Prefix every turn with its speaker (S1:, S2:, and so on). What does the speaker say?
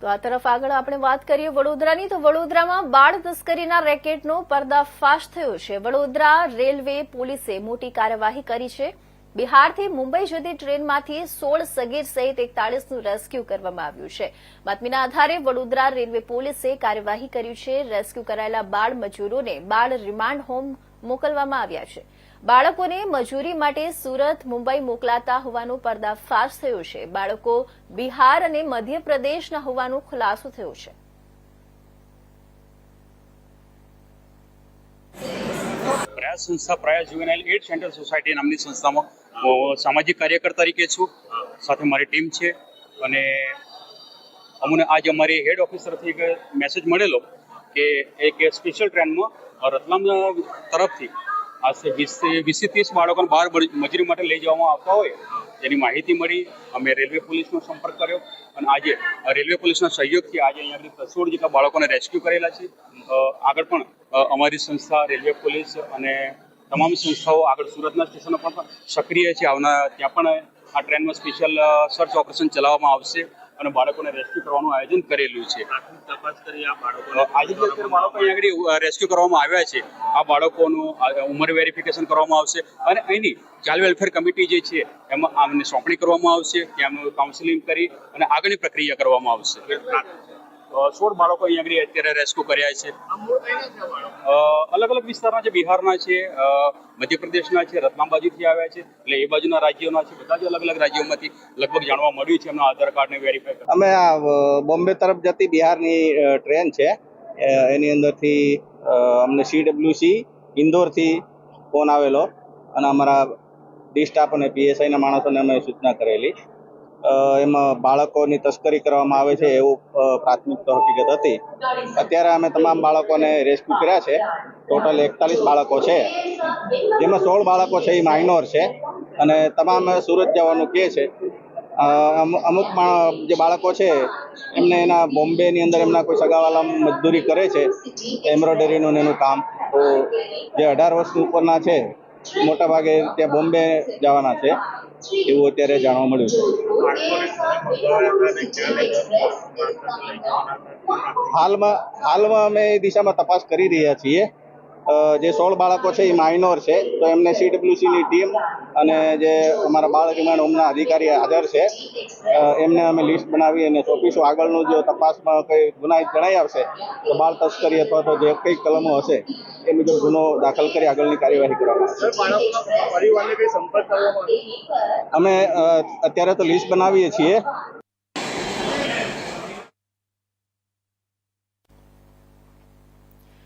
S1: તો આ તરફ આગળ આપણે વાત કરીએ વડોદરાની, તો વડોદરામાં બાળ તસ્કરીના રેકેટનો પર્દાફાશ થયો છે. વડોદરા રેલવે પોલીસે મોટી કાર્યવાહી કરી છે. બિહારથી મુંબઈ જતી ટ્રેનમાંથી સોળ સગીર સહિત એકતાળીસનું રેસ્ક્યુ કરવામાં આવ્યું છે. બાતમીના આધારે વડોદરા રેલવે પોલીસે કાર્યવાહી કરી છે. રેસ્ક્યુ કરાયેલા બાળ મજૂરોને બાળ રિમાન્ડ હોમ મોકલવામાં આવ્યા છે. બાળકોને મજૂરી માટે સુરત, મુંબઈ મોકલાતા હોવાનો પર્દાફાશ થયો છે. બાળકો બિહાર અને મધ્યપ્રદેશના હોવાનો ખુલાસો થયો છે.
S2: સંસ્થા, પ્રયાસ જુવેનાઇલ એડ સેન્ટર સોસાયટી નામની સંસ્થામાં હું સામાજિક કાર્યકર તરીકે છું. સાથે મારી ટીમ છે અને અમને આજે અમારી હેડ ઓફિસ તરફથી મેસેજ મળેલો કે એક સ્પેશિયલ ટ્રેનમાં રતલામ તરફથી આજે વીસથી વીસથી ત્રીસ બાળકોને બહાર મજૂરી માટે લઈ જવામાં આવતા હોય, જેની માહિતી મળી, અમે રેલવે પોલીસનો સંપર્ક કર્યો અને આજે રેલવે પોલીસના સહયોગથી આજે અહીંયા સોળ જેટલા બાળકોને રેસ્ક્યુ કરેલા છે. આગળ પણ અમારી સંસ્થા, રેલવે પોલીસ અને તમામ સંસ્થાઓ આગળ સુરતના સ્ટેશનો પણ સક્રિય છે. આવના ત્યાં પણ આ ટ્રેનમાં સ્પેશિયલ સર્ચ ઓપરેશન ચલાવવામાં આવશે. અને બાળકોને રેસ્ક્યુ કરવાનું આયોજન કરેલું છે.
S3: તપાસ કરી આ બાળકો
S2: આજે બાળકો આગળ રેસ્ક્યુ કરવામાં આવ્યા છે આ બાળકોનું ઉંમર વેરિફિકેશન કરવામાં આવશે અને અહીંની ચાઇલ્ડ વેલફેર કમિટી જે છે એમાં આમને સોંપણી કરવામાં આવશે ત્યાંનું કાઉન્સિલિંગ કરી અને આગળની પ્રક્રિયા કરવામાં આવશે. સોળ બાળકો અહીંયા આગળ અત્યારે રેસ્ક્યુ કર્યા છે. અલગ અલગ વિસ્તારના છે, બિહારના છે મધ્યપ્રદેશના છે, રતલામ આવ્યા છે, એટલે એ બાજુના રાજ્યોના છે, બધા જ અલગ અલગ રાજ્યોમાંથી લગભગ જાણવા મળ્યું છે, એમના આધાર કાર્ડને વેરીફાઈ
S4: અમે આ બોમ્બે તરફ જતી બિહારની ટ્રેન છે. એની અંદરથી અમને સીડબ્લ્યુસી ઇન્દોરથી ફોન આવેલો અને અમારા ડી સ્ટાફ અને પીએસઆઈના માણસોને અમે સૂચના કરેલી. એમાં બાળકોની તસ્કરી કરવામાં આવે છે એવું પ્રાથમિક તો હકીકત હતી. અત્યારે અમે તમામ બાળકોને રેસ્ક્યુ કર્યા છે. ટોટલ એકતાલીસ બાળકો છે. જેમાં સોળ બાળકો છે એ માઇનોર છે. અને તમામ સુરત જવાનું કહે છે. અમુક જે બાળકો છે, એમને એના બોમ્બેની અંદર એમના કોઈ સગાવાલા મજદૂરી કરે છે એમ્બ્રોઇડરીનું એનું કામ. તો જે અઢાર વર્ષ ઉપરના છે મોટા ભાગે ત્યાં બોમ્બે જવાના છે. એવું અત્યારે જાણવા મળ્યું છે. હાલમાં હાલમાં અમે એ દિશામાં તપાસ કરી રહ્યા છીએ. જે સોળ બાળકો છે એ માઇનોર છે, તો એમને સીડબ્લ્યુસીની ટીમ અને જે અમારા બાળ રિમાન્ડ હોમના અધિકારી હાજર છે. એમને અમે લિસ્ટ બનાવી અને સોંપીશું આગળનું જો તપાસમાં કંઈ ગુનાહિત જણાઈ આવશે તો બાળ તસ્કરી અથવા તો જે કંઈ કલમો હશે એ મુજબ ગુનો દાખલ કરી આગળની કાર્યવાહી કરવામાં આવશે. અમે અત્યારે તો લિસ્ટ બનાવીએ છીએ.